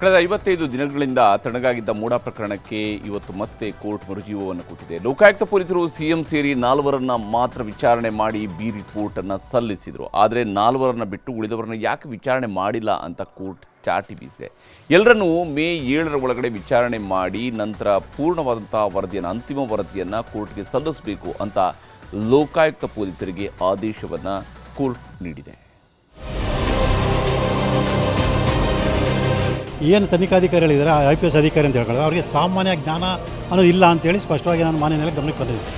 ಕಳೆದ ಐವತ್ತೈದು ದಿನಗಳಿಂದ ತಣಗಾಗಿದ್ದ ಮೂಡ ಪ್ರಕರಣಕ್ಕೆ ಇವತ್ತು ಮತ್ತೆ ಕೋರ್ಟ್ ಮರುಜೀವವನ್ನು ಕೊಟ್ಟಿದೆ. ಲೋಕಾಯುಕ್ತ ಪೊಲೀಸರು ಸಿಎಂ ಸೇರಿ ನಾಲ್ವರನ್ನ ಮಾತ್ರ ವಿಚಾರಣೆ ಮಾಡಿ ಬಿ ರಿಪೋರ್ಟ್ ಅನ್ನ ಸಲ್ಲಿಸಿದರು. ಆದರೆ ನಾಲ್ವರನ್ನ ಬಿಟ್ಟು ಉಳಿದವರನ್ನ ಯಾಕೆ ವಿಚಾರಣೆ ಮಾಡಿಲ್ಲ ಅಂತ ಕೋರ್ಟ್ ಚಾಟಿ ಬೀಸಿದೆ. ಎಲ್ಲರನ್ನೂ ಮೇ ಏಳರ ಒಳಗಡೆ ವಿಚಾರಣೆ ಮಾಡಿ ನಂತರ ಪೂರ್ಣವಾದಂತಹ ವರದಿಯನ್ನು, ಅಂತಿಮ ವರದಿಯನ್ನು ಕೋರ್ಟ್ಗೆ ಸಲ್ಲಿಸಬೇಕು ಅಂತ ಲೋಕಾಯುಕ್ತ ಪೊಲೀಸರಿಗೆ ಆದೇಶವನ್ನು ಕೋರ್ಟ್ ನೀಡಿದೆ. ಏನು ತನಿಖಾಧಿಕಾರಿಗಳಿದ್ದಾರೆ ಐ ಪಿ ಎಸ್ ಅಧಿಕಾರಿ ಅಂತ ಹೇಳ್ಕೊಳ್ಳೋದು. ಅವರಿಗೆ ಸಾಮಾನ್ಯ ಜ್ಞಾನ ಅನ್ನೋದು ಇಲ್ಲ ಅಂತೇಳಿ ಸ್ಪಷ್ಟವಾಗಿ ನಾನು ಮಾನ್ಯನಲ್ಲಿ ಗಮನಕ್ಕೆ ಬಂದಿದ್ದೆ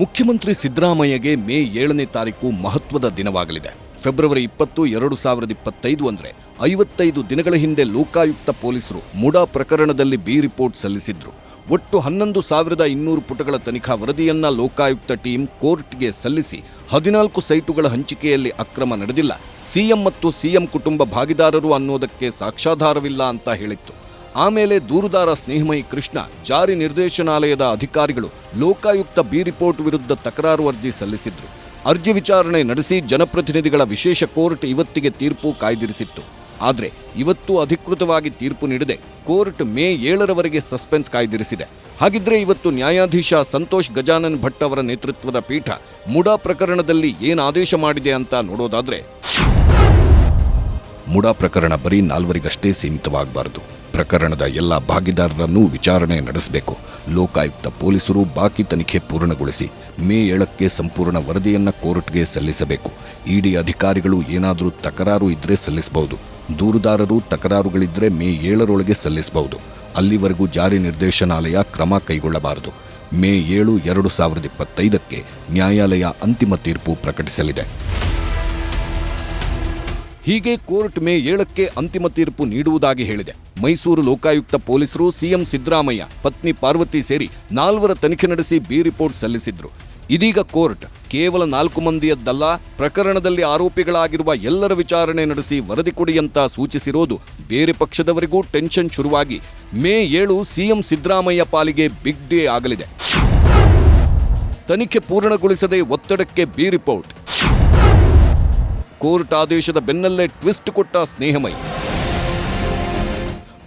ಮುಖ್ಯಮಂತ್ರಿ ಸಿದ್ದರಾಮಯ್ಯಗೆ ಮೇ ಏಳನೇ ತಾರೀಕು ಮಹತ್ವದ ದಿನವಾಗಲಿದೆ. ಫೆಬ್ರವರಿ ಇಪ್ಪತ್ತು, ಎರಡು ಸಾವಿರದ ಇಪ್ಪತ್ತೈದು ಅಂದರೆ ಐವತ್ತೈದು ದಿನಗಳ ಹಿಂದೆ ಲೋಕಾಯುಕ್ತ ಪೊಲೀಸರು ಮುಡಾ ಪ್ರಕರಣದಲ್ಲಿ ಬಿ ರಿಪೋರ್ಟ್ ಸಲ್ಲಿಸಿದ್ರು. ಒಟ್ಟು ಹನ್ನೊಂದು ಸಾವಿರದ ಇನ್ನೂರು ಪುಟಗಳ ತನಿಖಾ ವರದಿಯನ್ನ ಲೋಕಾಯುಕ್ತ ಟೀಮ್ ಕೋರ್ಟ್ಗೆ ಸಲ್ಲಿಸಿ ಹದಿನಾಲ್ಕು ಸೈಟುಗಳ ಹಂಚಿಕೆಯಲ್ಲಿ ಅಕ್ರಮ ನಡೆದಿಲ್ಲ. ಸಿಎಂ ಮತ್ತು ಸಿಎಂ ಕುಟುಂಬ ಭಾಗಿದಾರರು ಅನ್ನೋದಕ್ಕೆ ಸಾಕ್ಷ್ಯಾಧಾರವಿಲ್ಲ ಅಂತ ಹೇಳಿತ್ತು. ಆಮೇಲೆ ದೂರುದಾರ ಸ್ನೇಹಮಯಿ ಕೃಷ್ಣ, ಜಾರಿ ನಿರ್ದೇಶನಾಲಯದ ಅಧಿಕಾರಿಗಳು, ಲೋಕಾಯುಕ್ತ ಬಿ ರಿಪೋರ್ಟ್ ವಿರುದ್ಧ ತಕರಾರು ಅರ್ಜಿ ಸಲ್ಲಿಸಿದ್ರು. ಅರ್ಜಿ ವಿಚಾರಣೆ ನಡೆಸಿ ಜನಪ್ರತಿನಿಧಿಗಳ ವಿಶೇಷ ಕೋರ್ಟ್ ಇವತ್ತಿಗೆ ತೀರ್ಪು ಕಾಯ್ದಿರಿಸಿತ್ತು. ಆದರೆ ಇವತ್ತು ಅಧಿಕೃತವಾಗಿ ತೀರ್ಪು ನೀಡದೆ ಕೋರ್ಟ್ ಮೇ ಏಳರವರೆಗೆ ಸಸ್ಪೆನ್ಸ್ ಕಾಯ್ದಿರಿಸಿದೆ. ಹಾಗಿದ್ರೆ ಇವತ್ತು ನ್ಯಾಯಾಧೀಶ ಸಂತೋಷ್ ಗಜಾನನ್ ಭಟ್ ಅವರ ನೇತೃತ್ವದ ಪೀಠ ಮುಡಾ ಪ್ರಕರಣದಲ್ಲಿ ಏನು ಆದೇಶ ಮಾಡಿದೆ ಅಂತ ನೋಡೋದಾದ್ರೆ, ಮುಡಾ ಪ್ರಕರಣ ಬರೀ ನಾಲ್ವರಿಗಷ್ಟೇ ಸೀಮಿತವಾಗಬಾರದು. ಪ್ರಕರಣದ ಎಲ್ಲ ಭಾಗಿದಾರರನ್ನೂ ವಿಚಾರಣೆ ನಡೆಸಬೇಕು. ಲೋಕಾಯುಕ್ತ ಪೊಲೀಸರು ಬಾಕಿ ತನಿಖೆ ಪೂರ್ಣಗೊಳಿಸಿ ಮೇ ಏಳಕ್ಕೆ ಸಂಪೂರ್ಣ ವರದಿಯನ್ನ ಕೋರ್ಟ್ಗೆ ಸಲ್ಲಿಸಬೇಕು. ಇಡಿ ಅಧಿಕಾರಿಗಳು ಏನಾದರೂ ತಕರಾರು ಇದ್ರೆ ಸಲ್ಲಿಸಬಹುದು ದೂರುದಾರರು ತಕರಾರುಗಳಿದ್ದರೆ ಮೇ ಏಳರೊಳಗೆ ಸಲ್ಲಿಸಬಹುದು. ಅಲ್ಲಿವರೆಗೂ ಜಾರಿ ನಿರ್ದೇಶನಾಲಯ ಕ್ರಮ ಕೈಗೊಳ್ಳಬಾರದು. ಮೇ ಏಳು ಎರಡು ಸಾವಿರದ ಇಪ್ಪತ್ತೈದಕ್ಕೆ ನ್ಯಾಯಾಲಯ ಅಂತಿಮ ತೀರ್ಪು ಪ್ರಕಟಿಸಲಿದೆ. ಹೀಗೆ ಕೋರ್ಟ್ ಮೇ ಏಳಕ್ಕೆ ಅಂತಿಮ ತೀರ್ಪು ನೀಡುವುದಾಗಿ ಹೇಳಿದೆ. ಮೈಸೂರು ಲೋಕಾಯುಕ್ತ ಪೊಲೀಸರು ಸಿಎಂ ಸಿದ್ದರಾಮಯ್ಯ, ಪತ್ನಿ ಪಾರ್ವತಿ ಸೇರಿ ನಾಲ್ವರ ತನಿಖೆ ನಡೆಸಿ ಬಿ ರಿಪೋರ್ಟ್ ಸಲ್ಲಿಸಿದ್ರು. ಇದೀಗ ಕೋರ್ಟ್ ಕೇವಲ ನಾಲ್ಕು ಮಂದಿಯದ್ದಲ್ಲ, ಪ್ರಕರಣದಲ್ಲಿ ಆರೋಪಿಗಳಾಗಿರುವ ಎಲ್ಲರ ವಿಚಾರಣೆ ನಡೆಸಿ ವರದಿ ಕೊಡಿ ಅಂತ ಸೂಚಿಸಿರೋದು ಬೇರೆ ಪಕ್ಷದವರಿಗೂ ಟೆನ್ಷನ್ ಶುರುವಾಗಿ. ಮೇ ಏಳು ಸಿಎಂ ಸಿದ್ದರಾಮಯ್ಯ ಪಾಲಿಗೆ ಬಿಗ್ ಡೇ ಆಗಲಿದೆ. ತನಿಖೆ ಪೂರ್ಣಗೊಳಿಸದೆ ಒತ್ತಡಕ್ಕೆ ಬಿ ರಿಪೋರ್ಟ್. ಕೋರ್ಟ್ ಆದೇಶದ ಬೆನ್ನಲ್ಲೇ ಟ್ವಿಸ್ಟ್ ಕೊಟ್ಟ ಸ್ನೇಹಮಯಿ.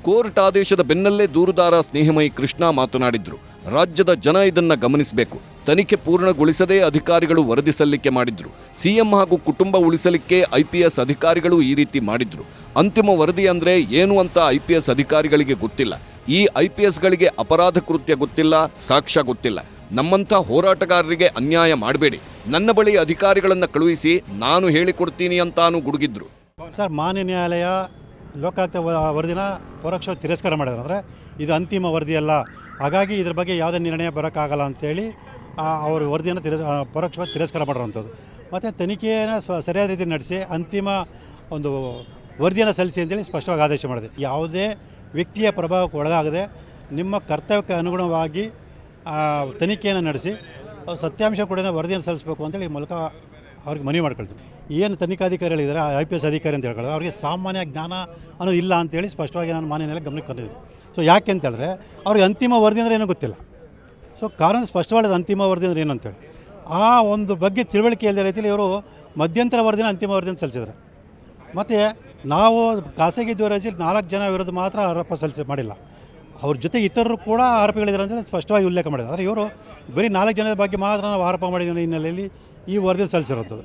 ಕೋರ್ಟ್ ಆದೇಶದ ಬೆನ್ನಲ್ಲೇ ದೂರುದಾರ ಸ್ನೇಹಮಯಿ ಕೃಷ್ಣ ಮಾತನಾಡಿದ್ರು. ರಾಜ್ಯದ ಜನ ಇದನ್ನ ಗಮನಿಸಬೇಕು. ತನಿಖೆ ಪೂರ್ಣಗೊಳಿಸದೇ ಅಧಿಕಾರಿಗಳು ವರದಿ ಸಲ್ಲಿಕೆ ಮಾಡಿದ್ರು. ಸಿಎಂ ಹಾಗೂ ಕುಟುಂಬ ಉಳಿಸಲಿಕ್ಕೆ ಐಪಿಎಸ್ ಅಧಿಕಾರಿಗಳು ಈ ರೀತಿ ಮಾಡಿದ್ರು. ಅಂತಿಮ ವರದಿ ಅಂದರೆ ಏನು ಅಂತ ಐಪಿಎಸ್ ಅಧಿಕಾರಿಗಳಿಗೆ ಗೊತ್ತಿಲ್ಲ. ಈ ಐಪಿಎಸ್ಗಳಿಗೆ ಅಪರಾಧ ಕೃತ್ಯ ಗೊತ್ತಿಲ್ಲ, ಸಾಕ್ಷ್ಯ ಗೊತ್ತಿಲ್ಲ. ನಮ್ಮಂಥ ಹೋರಾಟಗಾರರಿಗೆ ಅನ್ಯಾಯ ಮಾಡಬೇಡಿ. ನನ್ನ ಬಳಿ ಅಧಿಕಾರಿಗಳನ್ನು ಕಳುಹಿಸಿ ನಾನು ಹೇಳಿಕೊಡ್ತೀನಿ ಅಂತಾನು ಗುಡುಗಿದ್ರು. ಸರ್, ಮಾನ್ಯ ನ್ಯಾಯಾಲಯ ಲೋಕಾಯುಕ್ತ ವರದಿನ ಪರೋಕ್ಷ ತಿರಸ್ಕಾರ ಮಾಡಿದ್ರೆ. ಇದು ಅಂತಿಮ ವರದಿಯಲ್ಲ. ಹಾಗಾಗಿ ಇದ್ರ ಬಗ್ಗೆ ಯಾವುದೇ ನಿರ್ಣಯ ಬರೋಕ್ಕಾಗಲ್ಲ ಅಂತೇಳಿ ಅವರು ವರದಿಯನ್ನು ತಿರಸ್ ಪರೋಕ್ಷವಾಗಿ ತಿರಸ್ಕಾರ ಮಾಡಿರೋವಂಥದ್ದು. ಮತ್ತು ತನಿಖೆಯನ್ನು ಸರಿಯಾದ ರೀತಿ ನಡೆಸಿ, ಅಂತಿಮ ಒಂದು ವರದಿಯನ್ನು ಸಲ್ಲಿಸಿ ಅಂತೇಳಿ ಸ್ಪಷ್ಟವಾಗಿ ಆದೇಶ ಮಾಡಿದೆ. ಯಾವುದೇ ವ್ಯಕ್ತಿಯ ಪ್ರಭಾವಕ್ಕೆ ಒಳಗಾಗದೆ, ನಿಮ್ಮ ಕರ್ತವ್ಯಕ್ಕೆ ಅನುಗುಣವಾಗಿ ತನಿಖೆಯನ್ನು ನಡೆಸಿ ಸತ್ಯಾಂಶ ಕೂಡ ವರದಿಯನ್ನು ಸಲ್ಲಿಸಬೇಕು ಅಂತೇಳಿ ಈ ಮೂಲಕ ಅವ್ರಿಗೆ ಮನವಿ ಮಾಡ್ಕೊಳ್ತೀವಿ. ಏನು ತನಿಖಾಧಿಕಾರಿಗಳಿದ್ದಾರೆ ಐ ಪಿ ಎಸ್ ಅಧಿಕಾರಿ ಅಂತ ಹೇಳ್ಕೊಳ್ಳೋದು, ಅವರಿಗೆ ಸಾಮಾನ್ಯ ಜ್ಞಾನ ಅನ್ನೋದು ಇಲ್ಲ ಅಂತೇಳಿ ಸ್ಪಷ್ಟವಾಗಿ ನಾನು ಮಾನ್ಯ ಗಮನಕ್ಕೆ ಬಂದಿದ್ದೆ ಸೊ ಯಾಕೆ ಅಂತೇಳಿದ್ರೆ, ಅವ್ರಿಗೆ ಅಂತಿಮ ವರದಿ ಅಂದರೆ ಏನೂ ಗೊತ್ತಿಲ್ಲ. ಸೊ ಕಾರಣ ಸ್ಪಷ್ಟವಾದ ಅಂತಿಮ ವರದಿ ಅಂದರೆ ಏನು ಅಂತೇಳಿ. ಆ ಒಂದು ಬಗ್ಗೆ ತಿಳುವಳಿಕೆ ಇಲ್ಲದ ರೀತಿಯಲ್ಲಿ ಇವರು ಮಧ್ಯಂತರ ವರದಿನ ಅಂತಿಮ ವರದಿಯನ್ನು ಸಲ್ಲಿಸಿದ್ದಾರೆ. ಮತ್ತು ನಾವು ಖಾಸಗಿ ದೂರಜಲ್ಲಿ ನಾಲ್ಕು ಜನ ವಿರುದ್ಧ ಮಾತ್ರ ಆರೋಪ ಸಲ್ಲಿಸಿ ಮಾಡಿಲ್ಲ. ಅವ್ರ ಜೊತೆ ಇತರರು ಕೂಡ ಆರೋಪಿಗಳಿದ್ದಾರೆ ಅಂತೇಳಿ ಸ್ಪಷ್ಟವಾಗಿ ಉಲ್ಲೇಖ ಮಾಡಿದ್ದಾರೆ. ಆದರೆ ಇವರು ಬರೀ ನಾಲ್ಕು ಜನದ ಬಗ್ಗೆ ಮಾತ್ರ ನಾವು ಆರೋಪ ಮಾಡಿದ ಹಿನ್ನೆಲೆಯಲ್ಲಿ ಈ ವರದಿ ಸಲ್ಲಿಸಿರೋದು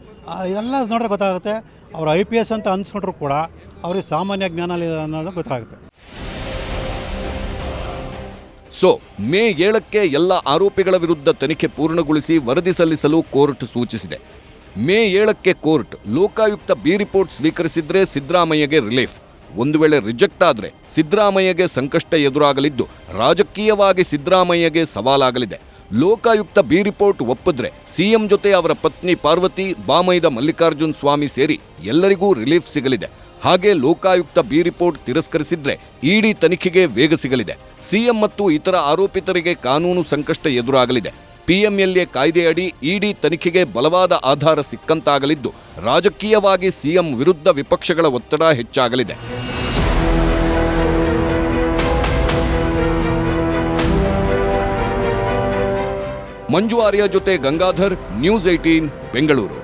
ಇದೆಲ್ಲ ನೋಡ್ರೆ ಗೊತ್ತಾಗುತ್ತೆ. ಅವ್ರು ಐ ಪಿ ಎಸ್ ಅಂತ ಅನ್ಸ್ಕೊಂಡ್ರು ಕೂಡ ಅವ್ರಿಗೆ ಸಾಮಾನ್ಯ ಜ್ಞಾನ ಅನ್ನೋದು ಗೊತ್ತಾಗುತ್ತೆ. ಸೊ, ಮೇ ಏಳಕ್ಕೆ ಎಲ್ಲ ಆರೋಪಿಗಳ ವಿರುದ್ಧ ತನಿಖೆ ಪೂರ್ಣಗೊಳಿಸಿ ವರದಿ ಸಲ್ಲಿಸಲು ಕೋರ್ಟ್ ಸೂಚಿಸಿದೆ. ಮೇ ಏಳಕ್ಕೆ ಕೋರ್ಟ್ ಲೋಕಾಯುಕ್ತ ಬಿ ರಿಪೋರ್ಟ್ ಸ್ವೀಕರಿಸಿದ್ರೆ ಸಿದ್ದರಾಮಯ್ಯಗೆ ರಿಲೀಫ್. ಒಂದು ವೇಳೆ ರಿಜೆಕ್ಟ್ ಆದರೆ ಸಿದ್ದರಾಮಯ್ಯಗೆ ಸಂಕಷ್ಟ ಎದುರಾಗಲಿದ್ದು, ರಾಜಕೀಯವಾಗಿ ಸಿದ್ದರಾಮಯ್ಯಗೆ ಸವಾಲಾಗಲಿದೆ. ಲೋಕಾಯುಕ್ತ ಬಿ ರಿಪೋರ್ಟ್ ಒಪ್ಪಿದ್ರೆ ಸಿಎಂ ಜೊತೆ ಅವರ ಪತ್ನಿ ಪಾರ್ವತಿ, ಬಾಮೈದ ಮಲ್ಲಿಕಾರ್ಜುನ್ ಸ್ವಾಮಿ ಸೇರಿ ಎಲ್ಲರಿಗೂ ರಿಲೀಫ್ ಸಿಗಲಿದೆ. ಹಾಗೆ ಲೋಕಾಯುಕ್ತ ಬಿ ರಿಪೋರ್ಟ್ ತಿರಸ್ಕರಿಸಿದ್ರೆ ಇಡಿ ತನಿಖೆಗೆ ವೇಗ ಸಿಗಲಿದೆ. ಸಿಎಂ ಮತ್ತು ಇತರ ಆರೋಪಿತರಿಗೆ ಕಾನೂನು ಸಂಕಷ್ಟ ಎದುರಾಗಲಿದೆ. ಪಿಎಂಎಲ್ಎ ಕಾಯ್ದೆಯಡಿ ಇಡಿ ತನಿಖೆಗೆ ಬಲವಾದ ಆಧಾರ ಸಿಕ್ಕಂತಾಗಲಿದ್ದು, ರಾಜಕೀಯವಾಗಿ ಸಿಎಂ ವಿರುದ್ಧ ವಿಪಕ್ಷಗಳ ಒತ್ತಡ ಹೆಚ್ಚಾಗಲಿದೆ. ಮಂಜು ಜೊತೆ ಗಂಗಾಧರ್, ನ್ಯೂಸ್ ಏಟೀನ್ ಬೆಂಗಳೂರು.